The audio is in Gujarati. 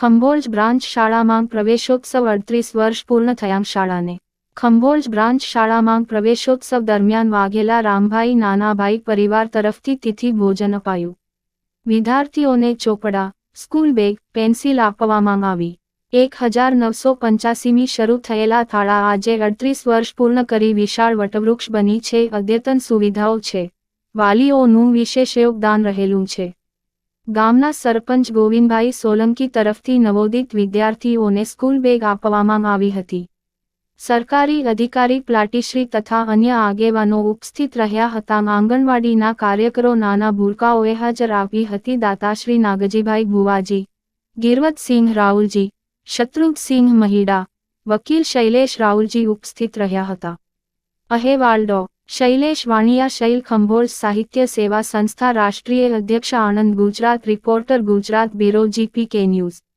ખંભોજ બ્રાન્ચ શાળામાં પ્રવેશોત્સવ અડત્રીસ વર્ષ પૂર્ણ થયા શાળાને. ખંભોજ બ્રાન્ચ શાળામાં પ્રવેશોત્સવ દરમિયાન વાઘેલા રામભાઈ નાનાભાઈ પરિવાર તરફથી તિથિ ભોજન અપાયું. વિદ્યાર્થીઓને ચોપડા, સ્કૂલ બેગ, પેન્સિલ આપવામાં આવી. એક હજાર નવસો પંચ્યાસીમી શરૂ થયેલા થાળા આજે અડત્રીસ વર્ષ પૂર્ણ કરી વિશાળ વટવૃક્ષ બની છે. અદ્યતન સુવિધાઓ છે. વાલીઓનું વિશેષ યોગદાન રહેલું છે. ગામના સરપંચ ગોવિંદભાઈ સોલંકી તરફથી નવોદિત વિદ્યાર્થીઓને સ્કૂલ બેગ આપવામાં આવી હતી. સરકારી અધિકારી પ્લાટીશ્રી તથા અન્ય આગેવાનો ઉપસ્થિત રહ્યા હતા. આંગણવાડીના કાર્યકરો નાના ભૂલકાઓએ હાજર આપી હતી. દાતાશ્રી નાગજીભાઈ ભુવાજી, ગિરવતસિંહ રાહુલજી શત્રુઘ્નસિંહ મહિડા, વકીલ શૈલેષ રાહુલજી ઉપસ્થિત રહ્યા હતા. અહેવાલ ડો. શૈલેષ વાણિયા, શૈલ ખંભોળ, સાહિત્ય સેવા સંસ્થા, રાષ્ટ્રીય અધ્યક્ષ Anand, Gujarat reporter, Gujarat bureau GP K news.